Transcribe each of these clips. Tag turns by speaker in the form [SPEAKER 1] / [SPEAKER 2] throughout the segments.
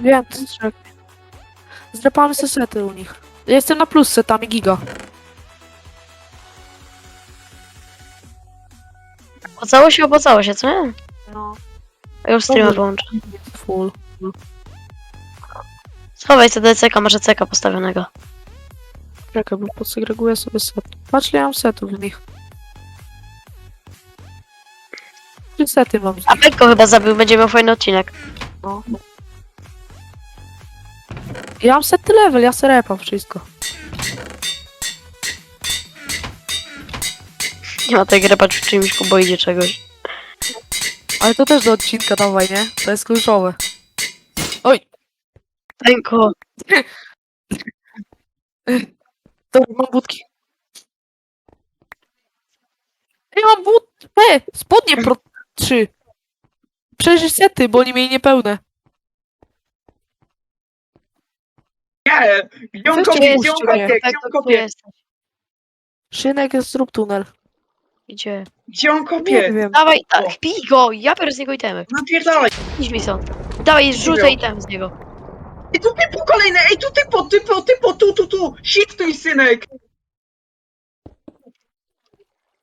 [SPEAKER 1] Wiem, to jest Zdrapamy se sety u nich. Ja jestem na plus setami giga.
[SPEAKER 2] Opłacało się, opłacało się, co nie?
[SPEAKER 1] No.
[SPEAKER 2] Ja już streama
[SPEAKER 1] Dobrze.
[SPEAKER 2] wyłączę.
[SPEAKER 1] Full.
[SPEAKER 2] Schowaj sobie CK, masz CK postawionego.
[SPEAKER 1] Czekaj, bo podsegreguję sobie set. Patrz, ile ja mam setów w nich. Trzy sety mam z
[SPEAKER 2] A
[SPEAKER 1] nich.
[SPEAKER 2] Chyba zabił, będzie miał fajny odcinek.
[SPEAKER 1] No. Ja mam sety level, ja se repam wszystko.
[SPEAKER 2] Nie ma tej gry, patrz w czymś, bo idzie czegoś.
[SPEAKER 1] Ale to też do odcinka dawaj, nie? To jest kluczowe. Oj,
[SPEAKER 2] Pęko.
[SPEAKER 1] to mam budki. Ja mam but... E, spodnie pro... Trzy. Przecież sety, bo oni mieli niepełne.
[SPEAKER 3] Nie! Gdzie on
[SPEAKER 1] Weźcie
[SPEAKER 3] kopie?
[SPEAKER 1] mnie,
[SPEAKER 3] Gdzie on
[SPEAKER 1] puśćcie
[SPEAKER 3] kopie?
[SPEAKER 1] mnie.
[SPEAKER 3] Gdzie
[SPEAKER 2] Pekko,
[SPEAKER 3] on
[SPEAKER 2] tu jesteś.
[SPEAKER 1] Szynek jest zrób tunel.
[SPEAKER 2] Gdzie?
[SPEAKER 3] Gdzie on
[SPEAKER 1] Nie wiem.
[SPEAKER 2] Dawaj,
[SPEAKER 3] O.
[SPEAKER 2] tak, pij go, ja biorę z niego itemy.
[SPEAKER 3] Napierdalaj!
[SPEAKER 2] Idź mi stąd. Dawaj, rzucaj item z niego.
[SPEAKER 3] Ej, tu typo kolejne! Ej, tu typo, typo, typo, tu, tu, tu! Shiftuj, synek!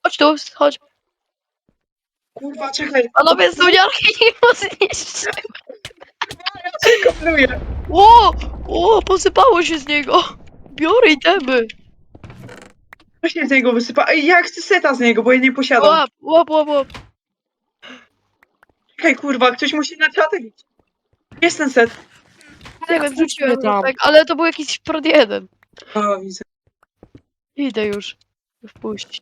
[SPEAKER 2] Chodź tu, chodź.
[SPEAKER 3] Kurwa, czekaj,
[SPEAKER 2] Panowie z duniarki nie zniszczy.
[SPEAKER 3] kopluję!
[SPEAKER 2] O, o, posypało się z niego. Biorę itemy.
[SPEAKER 3] Co się z niego wysypa? Ej, ja chcę seta z niego, bo ja nie posiadam.
[SPEAKER 2] Łap, łap, łap, łap.
[SPEAKER 3] Czekaj, kurwa, ktoś musi na czatek. Jest ten set.
[SPEAKER 2] Nie wiem, rzuciłem
[SPEAKER 1] tam.
[SPEAKER 2] tak, ale to był jakiś prod jeden.
[SPEAKER 3] O, widzę.
[SPEAKER 2] Idę już. Wpuść.